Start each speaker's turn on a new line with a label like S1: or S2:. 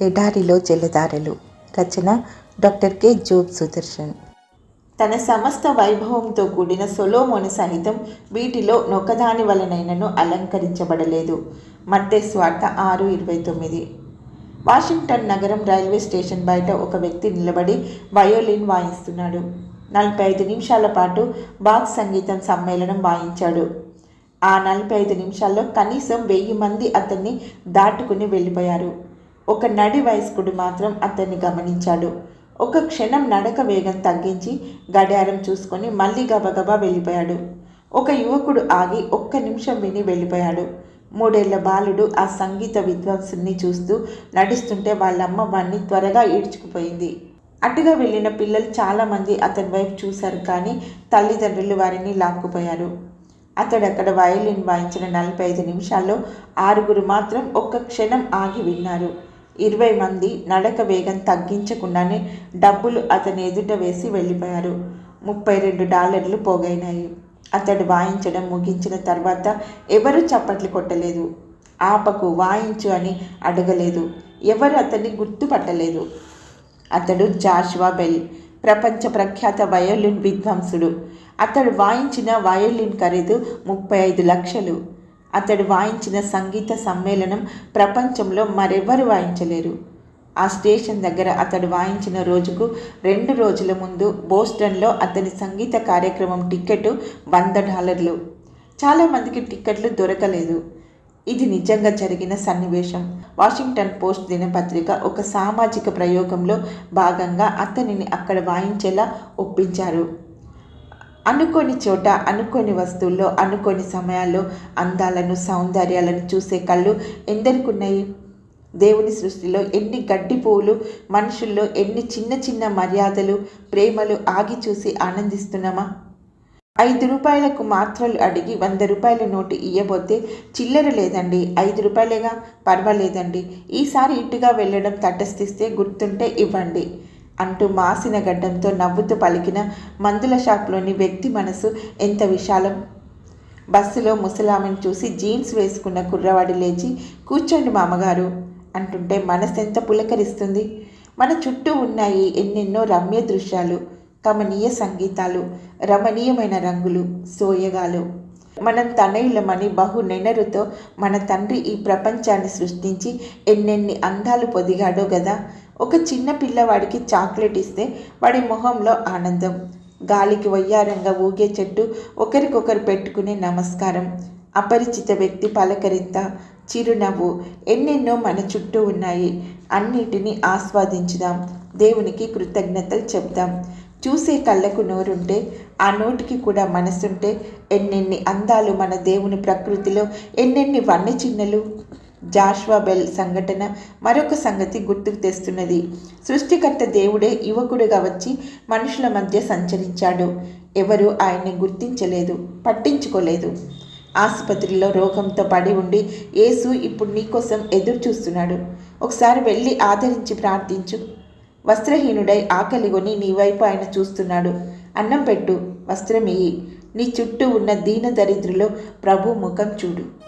S1: ఎడారిలో జలధారలు. రచన డాక్టర్ కె. జోబ్ సుదర్శన్. తన సమస్త వైభవంతో కూడిన సొలోమోని సహితం వీటిలో నొకదాని వలనైనను అలంకరించబడలేదు. మత్తే స్వార్థ ఆరు ఇరవై తొమ్మిది. వాషింగ్టన్ నగరం రైల్వే స్టేషన్ బయట ఒక వ్యక్తి నిలబడి వయోలిన్ వాయిస్తున్నాడు. నలభై ఐదు నిమిషాల పాటు బాక్ సంగీతం సమ్మేళనం వాయించాడు. ఆ నలభై ఐదు నిమిషాల్లో కనీసం వెయ్యి మంది అతన్ని దాటుకుని వెళ్ళిపోయారు. ఒక నడి వయస్కుడు మాత్రం అతన్ని గమనించాడు. ఒక క్షణం నడక వేగం తగ్గించి గడియారం చూసుకొని మళ్ళీ గబగబా వెళ్ళిపోయాడు. ఒక యువకుడు ఆగి ఒక్క నిమిషం విని వెళ్ళిపోయాడు. మూడేళ్ళ బాలుడు ఆ సంగీత విద్వాంసుని చూస్తూ నడుస్తుంటే వాళ్ళమ్మ వాణ్ణి త్వరగా ఈడ్చుకుపోయింది. అటుగా వెళ్ళిన పిల్లలు చాలామంది అతని వైపు చూశారు కానీ తల్లిదండ్రులు వారిని లాక్కుపోయారు. అతడు అక్కడ వయలిన్ వాయించిన నలభై ఐదు నిమిషాల్లో ఆరుగురు మాత్రం ఒక్క క్షణం ఆగి విన్నారు. ఇరవై మంది నడక వేగం తగ్గించకుండానే డబ్బులు అతని ఎదుట వేసి వెళ్ళిపోయారు. ముప్పై రెండు డాలర్లు పోగైనాయి. అతడు వాయించడం ముగించిన తర్వాత ఎవరు చప్పట్లు కొట్టలేదు. ఆపకు వాయించు అని అడగలేదు. ఎవరు అతన్ని గుర్తుపట్టలేదు. అతడు జాషువా బెల్ ప్రపంచ ప్రఖ్యాత వయోలిన్ విద్వాంసుడు అతడు వాయించిన వయోలిన్ ఖరీదు ముప్పై ఐదు లక్షలు. అతడు వాయించిన సంగీత సమ్మేళనం ప్రపంచంలో మరెవరు వాయించలేరు. ఆ స్టేషన్ దగ్గర అతడు వాయించిన రోజుకు రెండు రోజుల ముందు బోస్టన్లో అతని సంగీత కార్యక్రమం టికెట్ వంద డాలర్లు. చాలామందికి టిక్కెట్లు దొరకలేదు. ఇది నిజంగా జరిగిన సన్నివేశం. వాషింగ్టన్ పోస్ట్ దినపత్రిక ఒక సామాజిక ప్రయోగంలో భాగంగా అతనిని అక్కడ వాయించేలా ఒప్పించారు. అనుకోని చోట అనుకోని వస్తువుల్లో అనుకోని సమయాల్లో అందాలను సౌందర్యాలను చూసే కళ్ళు ఎందరికున్నాయి? దేవుని సృష్టిలో ఎన్ని గడ్డి పువ్వులు మనుషుల్లో ఎన్ని చిన్న చిన్న మర్యాదలు ప్రేమలు ఆగి చూసి ఆనందిస్తున్నామా? ఐదు రూపాయలకు మాత్రలు అడిగి వంద రూపాయల నోటు ఇయ్యబోతే చిల్లర లేదండి. ఐదు రూపాయలేగా? పర్వాలేదండి. ఈసారి ఇటుగా వెళ్ళడం తటస్థిస్తే గుర్తుంటే ఇవ్వండి అంటూ మాసిన గడ్డంతో నవ్వుతూ పలికిన మందుల షాప్లోని వ్యక్తి మనసు ఎంత విశాలం. బస్సులో ముసలామని చూసి జీన్స్ వేసుకున్న కుర్రవాడి లేచి కూర్చోండి మామగారు. అంటుంటే మనసు ఎంత పులకరిస్తుంది? మన చుట్టూ ఉన్నాయి ఎన్నెన్నో రమ్య దృశ్యాలు కమనీయ సంగీతాలు రమణీయమైన రంగులు సోయగాలు. మనం తనయులమని బహు నెనరుతో మన తండ్రి ఈ ప్రపంచాన్ని సృష్టించి ఎన్నెన్ని అందాలు పొదిగాడో గదా? ఒక చిన్న పిల్లవాడికి చాక్లెట్ ఇస్తే వాడి మొహంలో ఆనందం. గాలికి వయ్యారంగా ఊగే చెట్టు ఒకరికొకరు పెట్టుకునే నమస్కారం. అపరిచిత వ్యక్తి పలకరింత చిరునవ్వు ఎన్నెన్నో మన చుట్టూ ఉన్నాయి. అన్నిటినీ ఆస్వాదించుదాం. దేవునికి కృతజ్ఞతలు చెప్దాం చూసే కళ్ళకు నోరుంటే ఆ నోటికి కూడా మనసుంటే ఎన్నెన్ని అందాలు మన దేవుని ప్రకృతిలో ఎన్నెన్ని వన్నె చిన్నలు జాష్వా బెల్ సంఘటన మరొక సంగతి గుర్తుకు తెస్తున్నది. సృష్టికర్త దేవుడే యువకుడిగా వచ్చి మనుషుల మధ్య సంచరించాడు. ఎవరు ఆయన్ని గుర్తించలేదు పట్టించుకోలేదు. ఆసుపత్రిలో రోగంతో పడి ఉండి యేసు ఇప్పుడు నీకోసం ఎదురు చూస్తున్నాడు. ఒకసారి వెళ్ళి ఆదరించి ప్రార్థించు. వస్త్రహీనుడై ఆకలి కొని నీ వైపు ఆయన చూస్తున్నాడు. అన్నం పెట్టు వస్త్రం నీ చుట్టూ ఉన్న దీన దరిద్రులో ప్రభు ముఖం చూడు.